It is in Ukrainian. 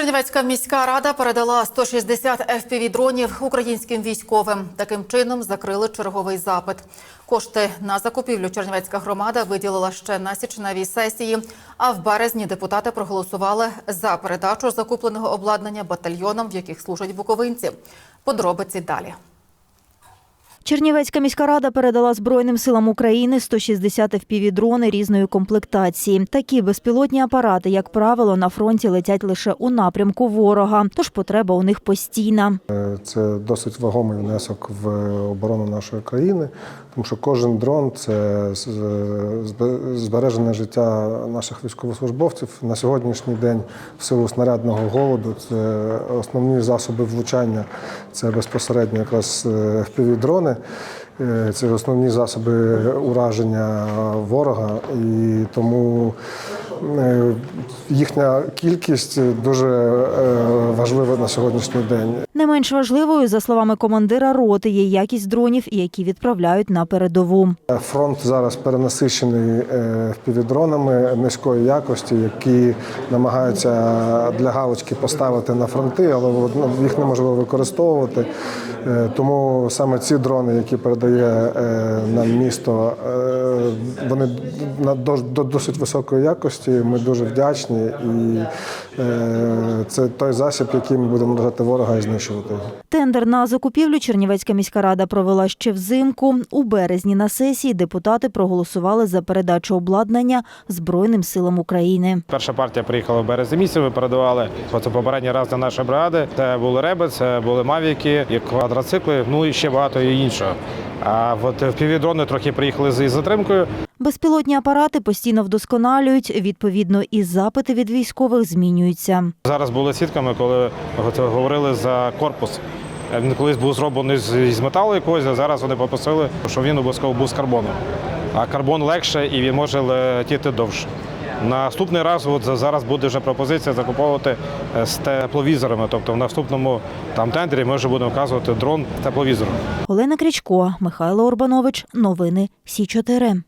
Чернівецька міська рада передала 160 FPV-дронів українським військовим. Таким чином закрили черговий запит. Кошти на закупівлю Чернівецька громада виділила ще на січневій сесії. А в березні депутати проголосували за передачу закупленого обладнання батальйонам, в яких служать буковинці. Подробиці далі. Чернівецька міська рада передала Збройним силам України 160 FPV-дрони різної комплектації. Такі безпілотні апарати, як правило, на фронті летять лише у напрямку ворога, тож потреба у них постійна. Це досить вагомий внесок в оборону нашої країни, тому що кожен дрон це збережене життя наших військовослужбовців. На сьогоднішній день, в силу снарядного голоду, це основні засоби влучання, це безпосередньо якраз FPV-дрони. Е, Це основні засоби ураження ворога, і тому їхня кількість дуже е, важлива на сьогоднішній день. Не менш важливою, за словами командира роти, є якість дронів, які відправляють на передову. Фронт зараз перенасичений е, впівдронами низької якості, які намагаються для галочки поставити на фронти, але їх неможливо використовувати. Е, Тому саме ці дрони, які передає е, нам місто, е, вони на до досить високої якості. Ми дуже вдячні, і е, це той засіб, який ми будемо вражати ворога і знищувати. Тендер на закупівлю Чернівецька міська рада провела ще взимку. У березні на сесії депутати проголосували за передачу обладнання Збройним силам України. Перша партія приїхала в березні місяці. Ми передавали це попередній раз для нашої бригади. Це були реби, це були мавіки, і квадроцикли, ну і ще багато іншого. А от в півдрони трохи приїхали з затримкою. Безпілотні апарати постійно вдосконалюють. Відповідно, і запити від військових змінюються. Зараз були свідками, коли говорили за корпус. Він колись був зроблений з металу якогось, а зараз вони попросили, щоб він обов'язково був з карбону. А карбон легше і він може летіти довше. Наступний раз, от за- зараз буде вже пропозиція закуповувати е, з тепловізорами. Тобто в наступному там тендері ми вже будемо вказувати дрон тепловізором. Олена Крічко, Михайло Орбанович. Новини Сі 4